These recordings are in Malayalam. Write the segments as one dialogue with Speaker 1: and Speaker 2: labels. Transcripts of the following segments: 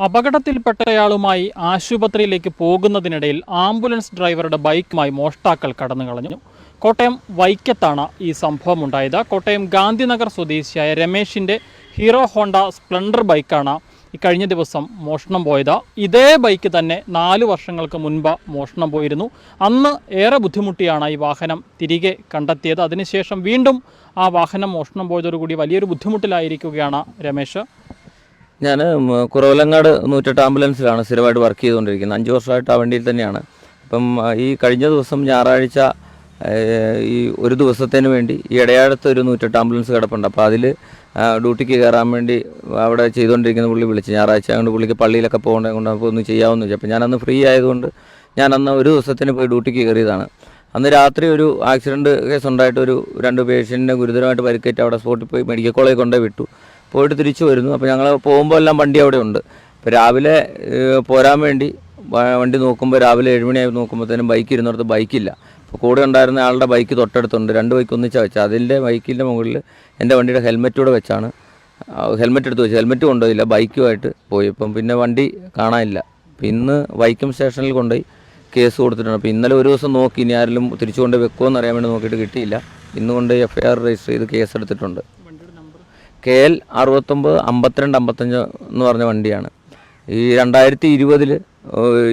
Speaker 1: അപകടത്തിൽപ്പെട്ടയാളുമായി ആശുപത്രിയിലേക്ക് പോകുന്നതിനിടയിൽ ആംബുലൻസ് ഡ്രൈവറുടെ ബൈക്കുമായി മോഷ്ടാക്കൾ കടന്നു കളഞ്ഞു. കോട്ടയം വൈക്കത്താണ് ഈ സംഭവം ഉണ്ടായത്. കോട്ടയം ഗാന്ധിനഗർ സ്വദേശിയായ രമേശിന്റെ ഹീറോ ഹോണ്ട സ്പ്ലെൻഡർ ബൈക്കാണ് ഈ കഴിഞ്ഞ ദിവസം മോഷണം പോയത്. ഇതേ ബൈക്ക് തന്നെ നാല് വർഷങ്ങൾക്ക് മുൻപ് മോഷണം പോയിരുന്നു. അന്ന് ഏറെ ബുദ്ധിമുട്ടിയാണ് ഈ വാഹനം തിരികെ കണ്ടെത്തിയത്. അതിനുശേഷം വീണ്ടും ആ വാഹനം മോഷണം പോയതോടുകൂടി വലിയൊരു ബുദ്ധിമുട്ടിലായിരിക്കുകയാണ് രമേശ്.
Speaker 2: ഞാൻ കുറവലങ്ങാട് നൂറ്റെട്ട് ആംബുലൻസിലാണ് സ്ഥിരമായിട്ട് വർക്ക് ചെയ്തുകൊണ്ടിരിക്കുന്നത്. അഞ്ച് വർഷമായിട്ട് ആ വണ്ടിയിൽ തന്നെയാണ്. അപ്പം ഈ കഴിഞ്ഞ ദിവസം ഞായറാഴ്ച ഈ ഒരു ദിവസത്തിന് വേണ്ടി ഈ ഇടയാഴത്ത് ഒരു നൂറ്റെട്ട് ആംബുലൻസ് കിടപ്പുണ്ട്. അപ്പോൾ അതിൽ ഡ്യൂട്ടിക്ക് കയറാൻ വേണ്ടി അവിടെ ചെയ്തുകൊണ്ടിരിക്കുന്ന പുള്ളി വിളിച്ച് ഞായറാഴ്ച അതുകൊണ്ട് പുള്ളിക്ക് പള്ളിയിലൊക്കെ പോകേണ്ടത് കൊണ്ട് അപ്പോൾ ഒന്ന് ചെയ്യാമെന്ന് വെച്ചു അപ്പോൾ ഞാനന്ന് ഫ്രീ ആയതുകൊണ്ട് ഞാൻ അന്ന് ഒരു ദിവസത്തിന് പോയി ഡ്യൂട്ടിക്ക് കയറിയതാണ്. അന്ന് രാത്രി ഒരു ആക്സിഡന്റ് കേസ് ഉണ്ടായിട്ട് ഒരു രണ്ട് പേഷ്യന്റിനെ ഗുരുതരമായിട്ട് പരിക്കേറ്റ് അവിടെ സ്പോട്ടിൽ പോയി മെഡിക്കൽ കോളേജിൽ കൊണ്ടുപോയി വിട്ടു. പോയിട്ട് തിരിച്ചു വരുന്നു. അപ്പോൾ ഞങ്ങൾ പോകുമ്പോൾ എല്ലാം വണ്ടി അവിടെ ഉണ്ട്. അപ്പോൾ രാവിലെ പോരാൻ വേണ്ടി വണ്ടി നോക്കുമ്പോൾ രാവിലെ ഏഴുമണിയായി നോക്കുമ്പോഴത്തേനും ബൈക്ക് ഇരുന്നിടത്ത് ബൈക്കില്ല അപ്പോൾ കൂടെ ഉണ്ടായിരുന്ന ആളുടെ ബൈക്ക് തൊട്ടടുത്തുണ്ട്. രണ്ട് ബൈക്ക് ഒന്നിച്ചാ വെച്ചാൽ അതിന്റെ ബൈക്കിന്റെ മുകളിൽ എന്റെ വണ്ടിയുടെ ഹെൽമെറ്റ് കൂടെ വെച്ചാണ്. ഹെൽമെറ്റ് എടുത്ത് വെച്ചു. ഹെൽമെറ്റ് കൊണ്ടുപോയില്ല. ബൈക്കുമായിട്ട് പോയി. ഇപ്പം പിന്നെ വണ്ടി കാണാനില്ല. ഇന്ന് വൈക്കം സ്റ്റേഷനിൽ കൊണ്ടുപോയി കേസ് കൊടുത്തിട്ടുണ്ട്. അപ്പോൾ ഇന്നലെ ഒരു ദിവസം നോക്കി. ഇനി ആരെങ്കിലും തിരിച്ചു കൊണ്ട് വെക്കുമോ എന്നറിയാൻ വേണ്ടി നോക്കിയിട്ട് കിട്ടിയില്ല. ഇന്ന് കൊണ്ട് എഫ് ഐ ആർ രജിസ്റ്റർ ചെയ്ത് കേസ് എടുത്തിട്ടുണ്ട്. കെ എൽ അറുപത്തൊമ്പത് അമ്പത്തിരണ്ട് അമ്പത്തഞ്ച് എന്ന് പറഞ്ഞ വണ്ടിയാണ്. ഈ രണ്ടായിരത്തി ഇരുപതിൽ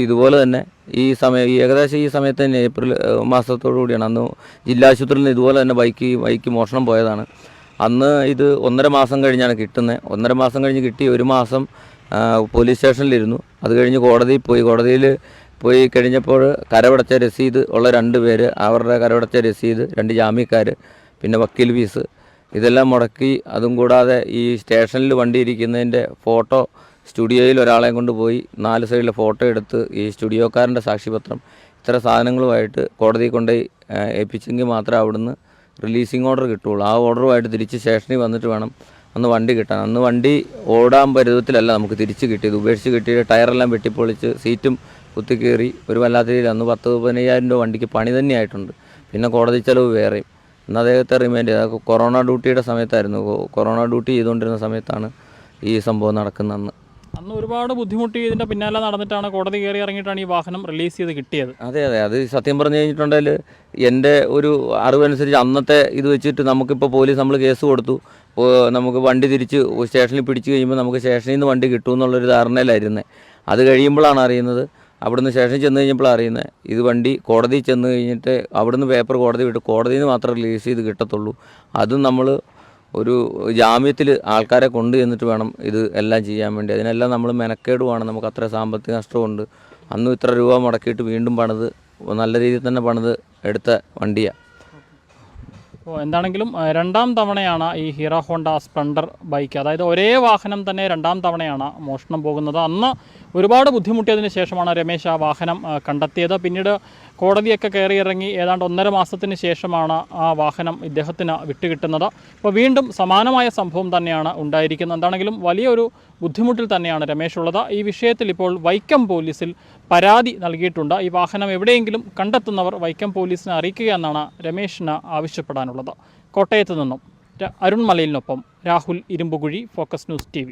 Speaker 2: ഇതുപോലെ തന്നെ ഈ സമയം ഈ ഏകദേശം ഈ സമയത്ത് തന്നെ ഏപ്രിൽ മാസത്തോടു കൂടിയാണ്. അന്ന് ജില്ലാ ആശുപത്രിയിൽ നിന്ന് ഇതുപോലെ തന്നെ ബൈക്ക് ബൈക്ക് മോഷണം പോയതാണ്. അന്ന് ഇത് ഒന്നര മാസം കഴിഞ്ഞാണ് കിട്ടുന്നത്. ഒന്നര മാസം കഴിഞ്ഞ് കിട്ടി. ഒരു മാസം പോലീസ് സ്റ്റേഷനിലിരുന്നു. അത് കഴിഞ്ഞ് കോടതിയിൽ പോയി. കോടതിയിൽ പോയി കഴിഞ്ഞപ്പോൾ കരവടച്ച രസീത് ഉള്ള രണ്ട് പേര് അവരുടെ കരവടച്ച രസീത് രണ്ട് ജാമ്യക്കാർ പിന്നെ വക്കീൽ ഫീസ് ഇതെല്ലാം മുടക്കി. അതും കൂടാതെ ഈ സ്റ്റേഷനിൽ വണ്ടി ഇരിക്കുന്നതിന്റെ ഫോട്ടോ സ്റ്റുഡിയോയിൽ ഒരാളെ കൊണ്ടുപോയി നാല് സൈഡിലെ ഫോട്ടോ എടുത്ത് ഈ സ്റ്റുഡിയോക്കാരന്റെ സാക്ഷിപത്രം ഇത്ര സാധനങ്ങളുമായിട്ട് കോടതിയിൽ കൊണ്ടുപോയി ഏൽപ്പിച്ചെങ്കിൽ മാത്രമേ അവിടുന്ന് റിലീസിങ് ഓർഡർ കിട്ടുള്ളൂ ആ ഓർഡറുമായിട്ട് തിരിച്ച് സ്റ്റേഷനിൽ വന്നിട്ട് വേണം അന്ന് വണ്ടി കിട്ടാൻ. അന്ന് വണ്ടി ഓടാൻ പരുവത്തിലല്ല നമുക്ക് തിരിച്ച് കിട്ടിയത്. ഉപേക്ഷിച്ച് കിട്ടിയിട്ട് ടയറെല്ലാം വെട്ടിപ്പൊളിച്ച് സീറ്റും കുത്തിക്കീറി ഒരു വല്ലാത്ത രീതിയിൽ അന്ന് പത്ത് പതിനയ്യായിരം രൂപ വണ്ടിക്ക് പണി തന്നെയായിട്ടുണ്ട്. പിന്നെ കോടതി ചെലവ് വേറെയും. അന്ന് അദ്ദേഹത്തെ റിമൈൻഡ് ചെയ്ത്. കൊറോണ ഡ്യൂട്ടിയുടെ സമയത്തായിരുന്നു. കൊറോണ ഡ്യൂട്ടി ചെയ്തുകൊണ്ടിരുന്ന സമയത്താണ് ഈ സംഭവം നടക്കുന്നതെന്ന്.
Speaker 1: അന്ന് ഒരുപാട് ബുദ്ധിമുട്ടി ഇതിന്റെ പിന്നാലെ നടന്നിട്ടാണ് കോടതി കയറി ഇറങ്ങിയിട്ടാണ് ഈ വാഹനം റിലീസ് ചെയ്ത് കിട്ടിയത്.
Speaker 2: അതെ അതെ. അത് സത്യം പറഞ്ഞു കഴിഞ്ഞിട്ടുണ്ടെങ്കിൽ എന്റെ ഒരു അറിവനുസരിച്ച് അന്നത്തെ ഇത് വെച്ചിട്ട് നമുക്കിപ്പോൾ പോലീസ് നമ്മൾ കേസ് കൊടുത്തു. നമുക്ക് വണ്ടി തിരിച്ച് സ്റ്റേഷനിൽ പിടിച്ചു കഴിയുമ്പോൾ നമുക്ക് സ്റ്റേഷനിൽ നിന്ന് വണ്ടി കിട്ടും എന്നുള്ളൊരു ധാരണയിലായിരുന്നേ. അത് കഴിയുമ്പോഴാണ് അറിയുന്നത്. അവിടുന്ന് സ്റ്റേഷനിൽ ചെന്ന് കഴിഞ്ഞപ്പോഴാണ് അറിയുന്നത് ഇത് വണ്ടി കോടതിയിൽ ചെന്ന് കഴിഞ്ഞിട്ട് അവിടുന്ന് പേപ്പർ കോടതി വിട്ട്. കോടതിയിൽ നിന്ന് മാത്രം റിലീസ് ചെയ്ത് കിട്ടത്തുള്ളൂ. അതും നമ്മൾ ഒരു ജാമ്യത്തിൽ ആൾക്കാരെ കൊണ്ടു ചെന്നിട്ട് വേണം ഇത് എല്ലാം ചെയ്യാൻ വേണ്ടി. അതിനെല്ലാം നമ്മൾ മെനക്കേടുമാണ് നമുക്ക് അത്ര സാമ്പത്തിക നഷ്ടമുണ്ട് അന്നും ഇത്ര രൂപ മുടക്കിയിട്ട് വീണ്ടും പണിത് നല്ല രീതിയിൽ തന്നെ പണിത് എടുത്ത വണ്ടിയാണ്
Speaker 1: അപ്പോൾ എന്താണെങ്കിലും രണ്ടാം തവണയാണ് ഈ ഹീറോ ഹോണ്ട സ്പ്ലണ്ടർ ബൈക്ക്. അതായത് ഒരേ വാഹനം തന്നെ രണ്ടാം തവണയാണ് മോഷണം പോകുന്നത്. അന്ന് ഒരുപാട് ബുദ്ധിമുട്ടിയതിന് ശേഷമാണ് രമേശ് ആ വാഹനം കണ്ടെത്തിയത്. പിന്നീട് കോടതിയൊക്കെ കയറി ഇറങ്ങി ഏതാണ്ട് ഒന്നര മാസത്തിന് ശേഷമാണ് ആ വാഹനം ഇദ്ദേഹത്തിന് വിട്ടുകിട്ടുന്നത്. അപ്പോൾ വീണ്ടും സമാനമായ സംഭവം തന്നെയാണ് ഉണ്ടായിരിക്കുന്നത്. എന്താണെങ്കിലും വലിയൊരു ബുദ്ധിമുട്ടിൽ തന്നെയാണ് രമേശ് ഉള്ളത് ഈ വിഷയത്തിൽ ഇപ്പോൾ വൈക്കം പോലീസിൽ പരാതി നൽകിയിട്ടുണ്ട്. ഈ വാഹനം എവിടെയെങ്കിലും കണ്ടെത്തുന്നവർ വൈക്കം പോലീസിനെ അറിയിക്കുക എന്നാണ് രമേശിന് ആവശ്യപ്പെടാനുള്ളത്. കോട്ടയത്ത് നിന്നും Arun മലയിലിനൊപ്പം Rahul Irumbukuzhi focus news T